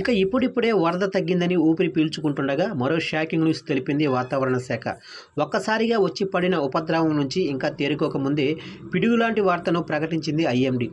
ఇక ఇప్పుడిప్పుడే వరద తగ్గిందని ఊపిరి పీల్చుకుంటుండగా మరో షాకింగ్ న్యూస్ తెలిపింది వాతావరణ శాఖ. ఒక్కసారిగా వచ్చి పడిన ఉపద్రవం నుంచి ఇంకా తేరుకోకముందే పిడుగులాంటి వార్తను ప్రకటించింది ఐఎండీ.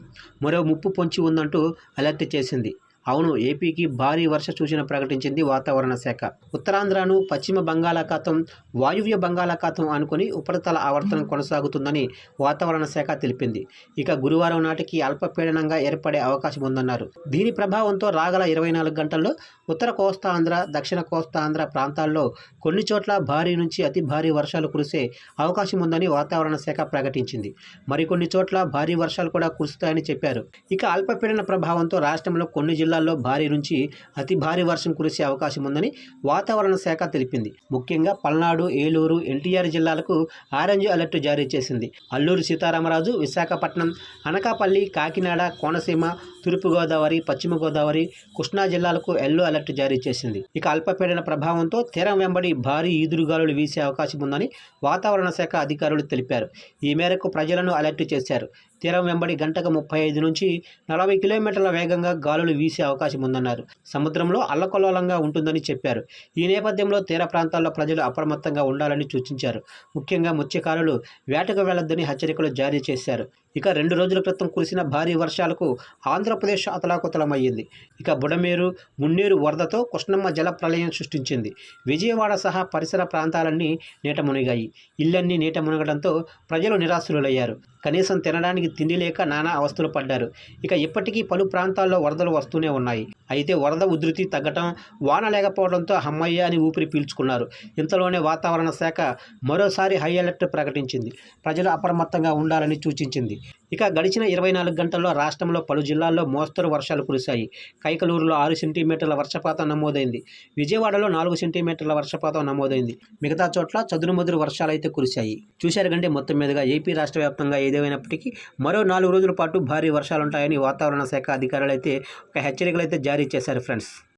మరో ముప్పు పొంచి ఉందంటూ అలర్ట్ చేసింది. అవును ఏపీకి భారీ వర్ష సూచన ప్రకటించింది వాతావరణ శాఖ. ఉత్తరాంధ్రను పశ్చిమ బంగాళాఖాతం వాయువ్య బంగాళాఖాతం అనుకుని ఉపరితల ఆవర్తనం కొనసాగుతుందని వాతావరణ శాఖ తెలిపింది. ఇక గురువారం నాటికి అల్పపీడనంగా ఏర్పడే అవకాశం ఉందన్నారు. దీని ప్రభావంతో రాగల ఇరవై నాలుగు గంటల్లో ఉత్తర కోస్తాంధ్ర దక్షిణ కోస్తాంధ్ర ప్రాంతాల్లో కొన్ని చోట్ల భారీ నుంచి అతి భారీ వర్షాలు కురిసే అవకాశం ఉందని వాతావరణ శాఖ ప్రకటించింది. మరికొన్ని చోట్ల భారీ వర్షాలు కూడా కురుస్తాయని చెప్పారు. ఇక అల్పపీడన ప్రభావంతో రాష్ట్రంలో కొన్ని జిల్లా జిల్లాల్లో భారీ నుంచి అతి భారీ వర్షం కురిసే అవకాశం ఉందని వాతావరణ శాఖ తెలిపింది. ముఖ్యంగా పల్నాడు ఏలూరు ఎన్టీఆర్ జిల్లాలకు ఆరెంజ్ అలర్ట్ జారీ చేసింది. అల్లూరు సీతారామరాజు విశాఖపట్నం అనకాపల్లి కాకినాడ కోనసీమ తూర్పుగోదావరి పశ్చిమ గోదావరి కృష్ణా జిల్లాలకు ఎల్లో అలర్ట్ జారీ చేసింది. ఇక అల్పపీడన ప్రభావంతో తీరం వెంబడి భారీ ఈదురుగాలులు వీసే అవకాశం ఉందని వాతావరణ శాఖ అధికారులు తెలిపారు. ఈ మేరకు ప్రజలను అలర్ట్ చేశారు. తీరం వెంబడి గంటకు ముప్పై ఐదు నుంచి నలభై కిలోమీటర్ల వేగంగా గాలులు వీసే అవకాశం ఉందన్నారు. సముద్రంలో అల్లకల్లోలంగా ఉంటుందని చెప్పారు. ఈ నేపథ్యంలో తీర ప్రాంతాల్లో ప్రజలు అప్రమత్తంగా ఉండాలని సూచించారు. ముఖ్యంగా మత్స్యకారులు వేటకు వెళ్ళొద్దని హెచ్చరికలు జారీ చేశారు. ఇక రెండు రోజుల క్రితం కురిసిన భారీ వర్షాలకు ఆంధ్ర ఆంధ్రప్రదేశ్ అతలాకుతలమయ్యింది. ఇక బుడమేరు మున్నేరు వరదతో కృష్ణమ్మ జల ప్రళయం సృష్టించింది. విజయవాడ సహా పరిసర ప్రాంతాలన్నీ నీట మునిగాయి. ఇల్లన్నీ నీట మునగడంతో ప్రజలు నిరాశులయ్యారు కనీసం తినడానికి తిండి లేక నానా అవస్థలు పడ్డారు. ఇక ఇప్పటికీ పలు ప్రాంతాల్లో వరదలు వస్తూనే ఉన్నాయి. అయితే వరద ఉధృతి తగ్గటం వాన లేకపోవడంతో హమ్మయ్య అని ఊపిరి పీల్చుకున్నారు. ఇంతలోనే వాతావరణ శాఖ మరోసారి హై అలర్ట్ ప్రకటించింది. ప్రజలు అప్రమత్తంగా ఉండాలని సూచించింది. ఇక గడిచిన ఇరవై నాలుగు గంటల్లో రాష్ట్రంలో పలు జిల్లాల్లో మోస్తరు వర్షాలు కురిశాయి. కైకలూరులో ఆరు సెంటీమీటర్ల వర్షపాతం నమోదైంది. విజయవాడలో నాలుగు సెంటీమీటర్ల వర్షపాతం నమోదైంది. మిగతా చోట్ల చదురుమదురు వర్షాలు అయితే కురిశాయి. చూశారు కంటే మొత్తం మీదుగా ఏపీ రాష్ట్ర వ్యాప్తంగా ఏదేమైనప్పటికీ మరో నాలుగు రోజుల పాటు భారీ వర్షాలుంటాయని వాతావరణ శాఖ అధికారులు అయితే ఒక హెచ్చరికలు అయితే జారీ చేశారు ఫ్రెండ్స్.